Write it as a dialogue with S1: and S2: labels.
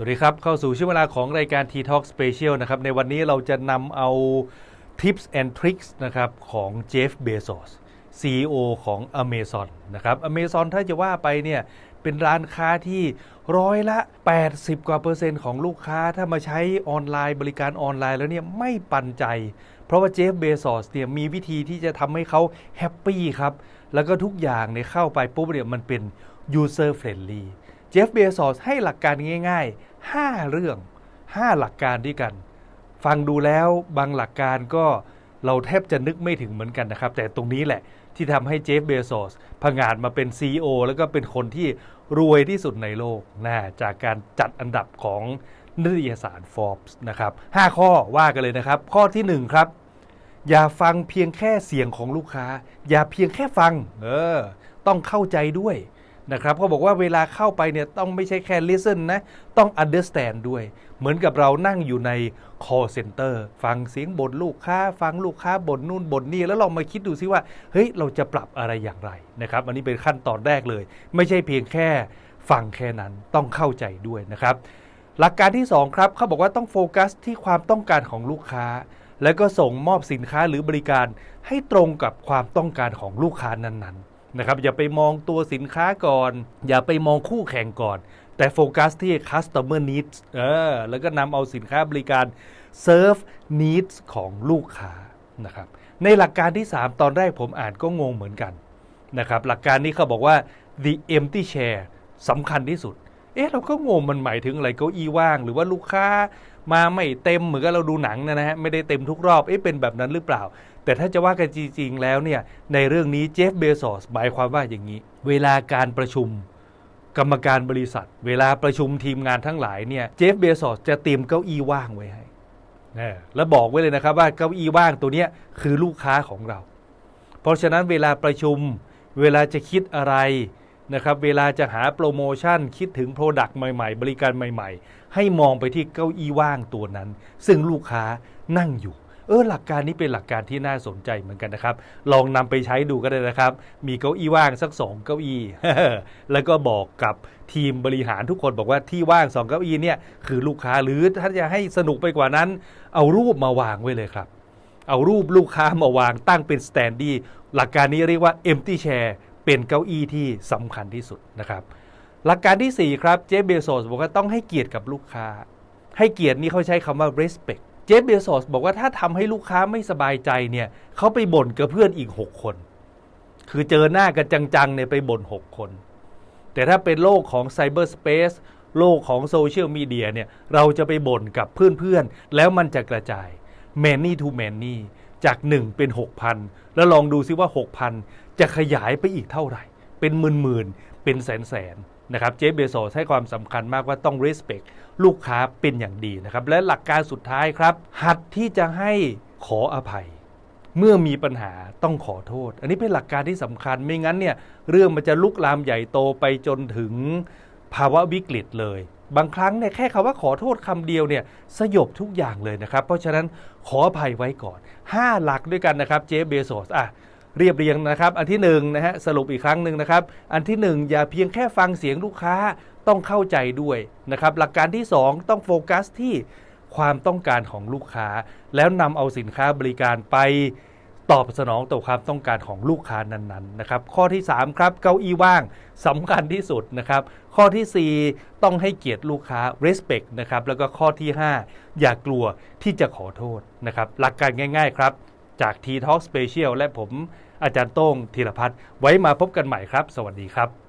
S1: สวัสดีครับ เข้าสู่ช่วงเวลาของรายการ T Talk Special นะครับ ในวันนี้เราจะนำเอา Tips and Tricks นะครับของเจฟเบโซส CEO ของ Amazon นะครับ Amazon ถ้าจะว่าไปเนี่ย เป็นร้านค้าที่ร้อยละ 80 กว่าเปอร์เซ็นต์ของลูกค้าถ้ามาใช้ออนไลน์บริการออนไลน์แล้วเนี่ย ไม่ปันใจ เพราะว่าเจฟเบโซสเนี่ยมีวิธีที่จะทำให้เขาแฮปปี้ครับ แล้วก็ทุกอย่างเนี่ยเข้าไปปุ๊บเนี่ยมันเป็น user friendly เจฟเบซอสให้หลักการง่าย ๆ 5 เรื่อง 5 หลักการด้วยกัน ฟังดูแล้วบางหลักการก็เราแทบจะนึกไม่ถึงเหมือนกันนะครับ แต่ตรงนี้แหละที่ทำให้เจฟเบซอสผงาดมาเป็น CEO แล้วก็เป็นคนที่รวยที่สุดในโลกนะจากการจัดอันดับของนิตยสาร Forbes นะครับ 5 ข้อว่ากันเลยนะครับ ข้อทีหนึ่1 ครับ อย่าฟังเพียงแค่เสียงของลูกค้า อย่าเพียงแค่ฟัง เออ ต้องเข้าใจด้วย นะครับเขาบอกว่าเวลาเข้าไปเนี่ยต้องไม่ใช่แค่ listen นะ ต้อง understand ด้วย เหมือนกับเรานั่งอยู่ใน call center ฟังเสียงบ่นลูกค้า ฟังลูกค้าบ่นนู่นบ่นนี่ แล้วลองมาคิดดูซิว่า เฮ้ย เราจะปรับอะไรอย่างไรนะครับ อันนี้เป็นขั้นตอนแรกเลย ไม่ใช่เพียงแค่ฟังแค่นั้นต้องเข้าใจด้วยนะครับ หลักการที่ 2 ครับเขาบอกว่าต้องโฟกัสที่ความต้องการของลูกค้า แล้วก็ส่งมอบสินค้าหรือบริการให้ตรงกับความต้องการของลูกค้านั้นๆ นะครับอย่าไปมองตัวสินค้าก่อน อย่าไปมองคู่แข่งก่อน แต่โฟกัสที่ customer needs เออแล้วก็นำเอาสินค้าบริการ serve needs ของลูกค้านะครับในหลักการที่ 3 ตอนแรกผมอ่านก็งงเหมือนกันนะครับหลักการนี้เขาบอกว่า the empty chair สำคัญที่สุด เอ๊ะเราก็งงมันหมายถึงอะไรเก้าอี้ว่าง หรือว่าลูกค้ามาไม่เต็มเหมือนกับเราดูหนังนะฮะไม่ได้เต็มทุกรอบเอ๊ะเป็นแบบนั้นหรือเปล่า แต่ถ้าจะว่ากันจริงๆแล้วเนี่ยในเรื่องนี้เจฟเบซอสหมายความว่าอย่างนี้ เวลาการประชุมกรรมการบริษัท เวลาประชุมทีมงานทั้งหลายเนี่ยเจฟเบซอสจะเตรียมเก้าอี้ว่างไว้ให้นะแล้วบอกไว้เลยนะครับว่าเก้าอี้ว่างตัวเนี้ยคือลูกค้าของเรา เพราะฉะนั้นเวลาประชุมเวลาจะคิดอะไร นะครับเวลาจะหาโปรโมชั่นคิดถึงโปรดักต์ใหม่ๆ บริการใหม่ๆ ให้มองไปที่เก้าอี้ว่างตัวนั้น ซึ่งลูกค้านั่งอยู่ เออหลักการนี้เป็นหลักการที่น่าสนใจเหมือนกันนะครับ ลองนำไปใช้ดูก็ได้นะครับ มีเก้าอี้ว่างสักสองเก้าอี้แล้วก็บอกกับทีมบริหารทุกคนบอกว่าที่ว่างสองเก้าอี้เนี่ยคือลูกค้าหรือถ้าจะให้สนุกไปกว่านั้น เอารูปมาวางไว้เลยครับ เอารูปลูกค้ามาวางตั้งเป็นสแตนดี้หลักการนี้เรียกว่า empty chair เป็นเก้าอี้ที่สำคัญที่สุดนะครับ หลักการที่ 4 ครับเจฟเบโซสบอกว่าต้องให้เกียรติกับลูกค้า ให้เกียรตินี่เขาใช้คำว่า respect เจฟเบโซสบอกว่าถ้าทำให้ลูกค้าไม่สบายใจเนี่ยเขาไปบ่นกับเพื่อนอีก 6 คน คือเจอหน้ากันจังๆเนี่ยไปบ่น 6 คน แต่ถ้าเป็นโลกของไซเบอร์สเปซโลกของโซเชียลมีเดียเนี่ยเราจะไปบ่นกับเพื่อนๆ แล้วมันจะกระจาย many to many จาก 1 เป็น 6,000 แล้วลองดูซิว่า 6,000 จะขยายไปอีกเท่าไหร่ เป็นหมื่นๆ เป็นแสนๆ นะครับ เจฟเบโซสให้ความสำคัญมากว่าต้อง respect ลูกค้าเป็นอย่างดีนะครับ และหลักการสุดท้ายครับ หัดที่จะให้ขออภัย เมื่อมีปัญหาต้องขอโทษ อันนี้เป็นหลักการที่สำคัญไม่งั้นเนี่ยเรื่องมันจะลุกลามใหญ่โตไปจนถึงภาวะวิกฤตเลย บางครั้งเนี่ยแค่คำว่าขอโทษคำเดียวเนี่ยสยบทุกอย่างเลยนะครับ เพราะฉะนั้นขออภัยไว้ก่อน 5 หลักด้วยกันนะครับเจฟเบโซสอะเรียบเรียงนะครับ อันที่1นะฮะสรุปอีกครั้งหนึ่งนะครับ อันที่ 1 อย่าเพียงแค่ฟังเสียงลูกค้าต้องเข้าใจด้วยนะครับ หลักการที่ 2 ต้องโฟกัสที่ความต้องการของลูกค้า แล้วนำเอาสินค้าบริการไป ตอบสนองต่อความต้องการของลูกค้านั้นๆนะครับข้อที่ 3 ครับ เก้าอี้ว่างสำคัญที่สุดนะครับ ข้อทีสี่ 4 ต้องให้เกียรติลูกค้า respect นะครับแล้วก็ข้อที่ 5 อย่ากลัวที่จะขอโทษนะครับหลักการง่ายๆครับ จาก T Talk Special และผมอาจารย์โต้งธีรพัฒน์ไว้มาพบกันใหม่ครับ สวัสดีครับ